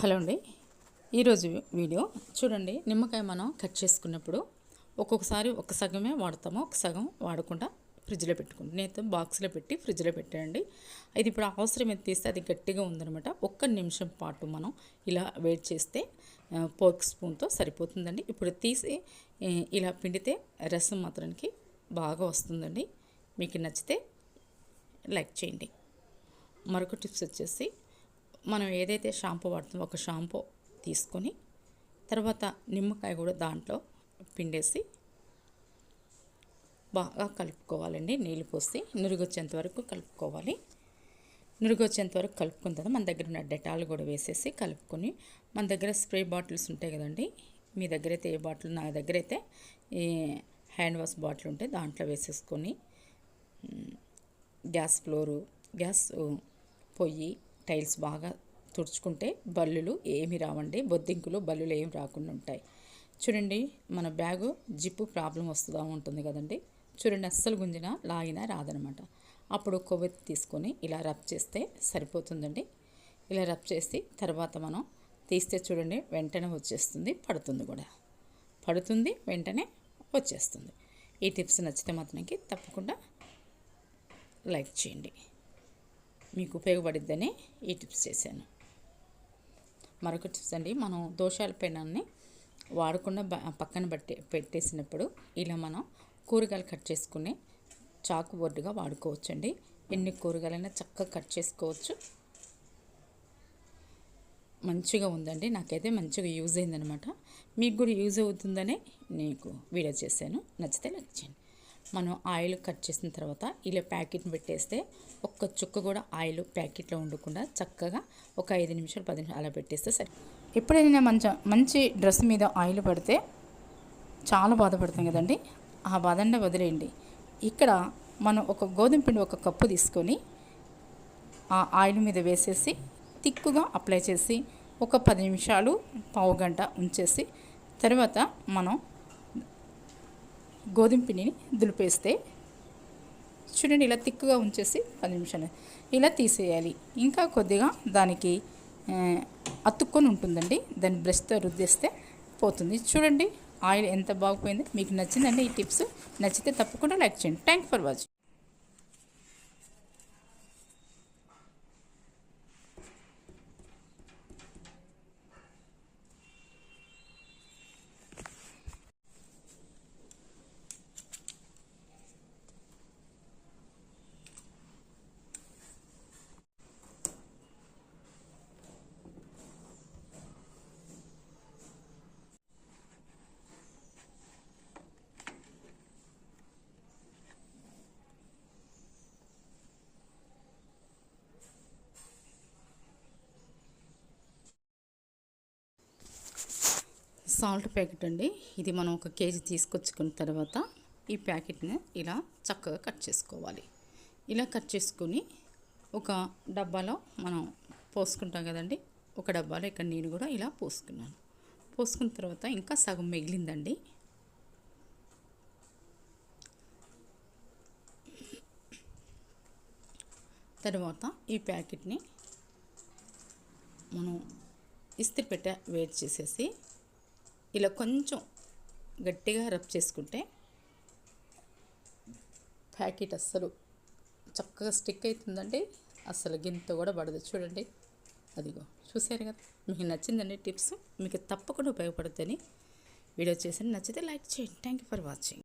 Hello అండి. ఈరోజు video చూడండి నిమ్మకాయ మనం కట్ చేసుకున్నప్పుడు ఒక్కొక్కసారి ఒక సగమే వాడతాము ఒక సగం వాడకుండా ఫ్రిడ్జ్లో పెట్టుకుంటాం. నేనైతే బాక్స్లో పెట్టి ఫ్రిడ్జ్లో పెట్టండి ఇది ఇప్పుడు అవసరం ఎంత తీస్తే అది గట్టిగా ఉందనమాట ఒక్క నిమిషం పాటు మనం ఇలా వెయిట్ చేస్తే పోర్క్ స్పూన్తో సరిపోతుందండి. ఇప్పుడు తీసి ఇలా పిండితే రసం మాత్రానికి బాగా వస్తుందండి. మీకు నచ్చితే లైక్ చేయండి. మరొక టిప్స్ వచ్చేసి మనం ఏదైతే షాంపూ వాడుతామో ఒక షాంపూ తీసుకొని తర్వాత నిమ్మకాయ కూడా దాంట్లో పిండేసి బాగా కలుపుకోవాలండి. నీళ్ళు పోసి నురుగొచ్చేంత వరకు కలుపుకోవాలి. నురుగొచ్చేంత వరకు కలుపుకున్న తర్వాత మన దగ్గర ఉన్న డెటాల్ కూడా వేసేసి కలుపుకొని మన దగ్గర స్ప్రే బాటిల్స్ ఉంటాయి కదండి. మీ దగ్గర అయితే ఏ బాటిల్ నా దగ్గర అయితే ఈ హ్యాండ్ వాష్ బాటిల్ ఉంటే దాంట్లో వేసేసుకొని గ్యాస్ ఫ్లోరు గ్యాస్ పొయ్యి టైల్స్ బాగా తుడుచుకుంటే బల్లులు ఏమి రావండి. బొద్దింకులు బల్లులు ఏమి రాకుండా ఉంటాయి. చూడండి మన బ్యాగు జిప్పు ప్రాబ్లం వస్తుందా ఉంటుంది కదండి. చూడండి అస్సలు గుంజినా లాగినా రాదనమాట. అప్పుడు కొవ్వెత్తి తీసుకొని ఇలా రబ్ చేస్తే సరిపోతుందండి. ఇలా రబ్ చేసి తర్వాత మనం తీస్తే చూడండి వెంటనే వచ్చేస్తుంది పడుతుంది కూడా. పడుతుంది వెంటనే వచ్చేస్తుంది. ఈ టిప్స్ నచ్చితే మాత్రానికి తప్పకుండా లైక్ చేయండి. మీకు ఉపయోగపడిద్దని ఈ టిప్స్ చేశాను. మరొక టిప్స్ అండి మనం దోషాల పెనాన్ని వాడకుండా పక్కన పెట్టే పెట్టేసినప్పుడు ఇలా మనం కూరగాయలు కట్ చేసుకుని చాకు బొడ్డుగా వాడుకోవచ్చండి. ఎన్ని కూరగాయలైనా చక్కగా కట్ చేసుకోవచ్చు. మంచిగా ఉందండి. నాకైతే మంచిగా యూజ్ అయిందనమాట మీకు కూడా యూజ్ అవుతుందనే నీకు వీడియో చేశాను. నచ్చితే లైక్ చేయండి. మనం ఆయిల్ కట్ చేసిన తర్వాత ఇలా ప్యాకెట్ని పెట్టేస్తే ఒక్క చుక్క కూడా ఆయిల్ ప్యాకెట్లో ఉండకుండా చక్కగా ఒక ఐదు నిమిషాలు పది నిమిషాలు అలా పెట్టేస్తే సరే. ఎప్పుడైనా మంచి మంచి డ్రెస్ మీద ఆయిల్ పడితే చాలా బాధపడతాం కదండి. ఆ బాధండా వదిలేయండి. ఇక్కడ మనం ఒక గోధుమ పిండి ఒక కప్పు తీసుకొని ఆ ఆయిల్ మీద వేసేసి తిక్కుగా అప్లై చేసి ఒక పది నిమిషాలు పావు గంట ఉంచేసి తర్వాత మనం గోధుమ పిండిని దులిపేస్తే చూడండి ఇలా తిక్కుగా ఉంచేసి పది నిమిషాలు ఇలా తీసేయాలి. ఇంకా కొద్దిగా దానికి అతుక్కొని ఉంటుందండి. దాన్ని బ్రష్తో రుద్దేస్తే పోతుంది. చూడండి ఆయిల్ ఎంత బాగుపోయింది. మీకు నచ్చిందండి ఈ టిప్స్ నచ్చితే తప్పకుండా లైక్ చేయండి. Thank for watching salt packet అండి. ఇది మనం ఒక కేజీ తీసుకొచ్చుకున్న తర్వాత ఈ ప్యాకెట్ని ఇలా చక్కగా కట్ చేసుకోవాలి. ఇలా కట్ చేసుకొని ఒక డబ్బాలో మనం పోసుకుంటాం కదండి. ఒక డబ్బాలో ఇక్కడ నేను కూడా ఇలా పోసుకున్నాను. పోసుకున్న తర్వాత ఇంకా సగం మిగిలిందండి. తర్వాత ఈ ప్యాకెట్ని మనం ఇస్త్రీ పెట్ట వేడి చేసేసి ఇలా కొంచెం గట్టిగా రబ్ చేసుకుంటే ప్యాకెట్ అస్సలు చక్కగా స్టిక్ అవుతుందండి. అస్సలు గింత కూడా పడదు. చూడండి. అదిగో చూసారు కదా? మీకు నచ్చిందండి టిప్స్? మీకు తప్పకుండా ఉపయోగపడుతుందని వీడియో చేసి నచ్చితే లైక్ చేయండి. Thank you for watching.